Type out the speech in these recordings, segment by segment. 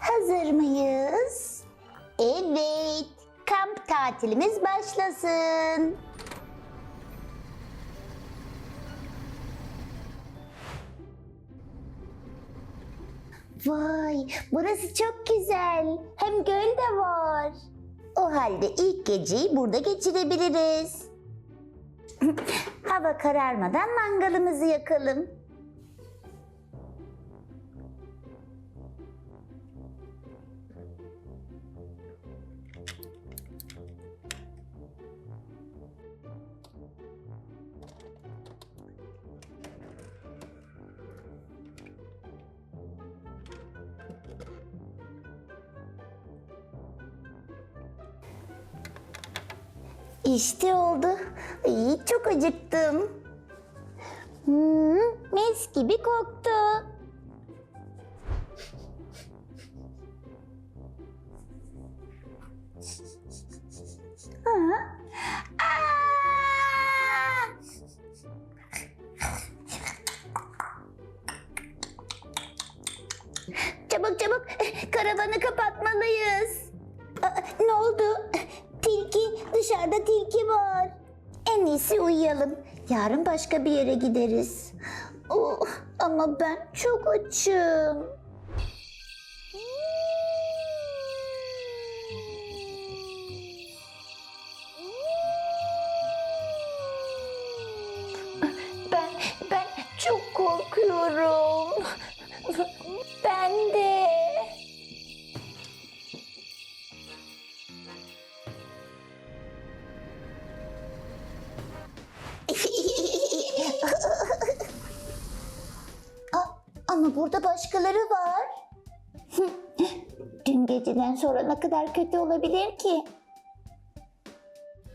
Hazır mıyız? Evet. Kamp tatilimiz başlasın. Vay, burası çok güzel. Hem göl de var. O halde ilk geceyi burada geçirebiliriz. Hava kararmadan mangalımızı yakalım. İşte oldu. İyi, çok acıktım. Hmm, mis gibi koktu. Aa! Çabuk çabuk karavanı kapatmalıyız. Dışarıda tilki var. En iyisi uyuyalım. Yarın başka bir yere gideriz. Oh, ama ben çok açım. Ben, ben çok korkuyorum. Ama burada başkaları var. Dün geceden sonra ne kadar kötü olabilir ki?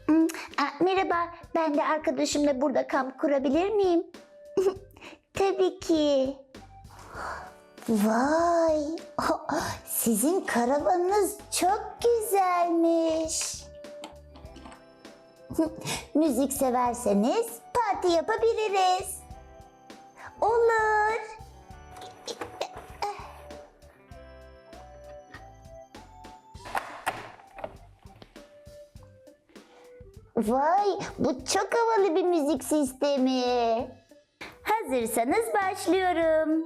Hmm, Merhaba, ben de arkadaşımla burada kamp kurabilir miyim? Tabii ki. Vay, sizin karavanınız çok güzelmiş. Müzik severseniz parti yapabiliriz. Olur. Vay, bu çok havalı bir müzik sistemi. Hazırsanız başlıyorum.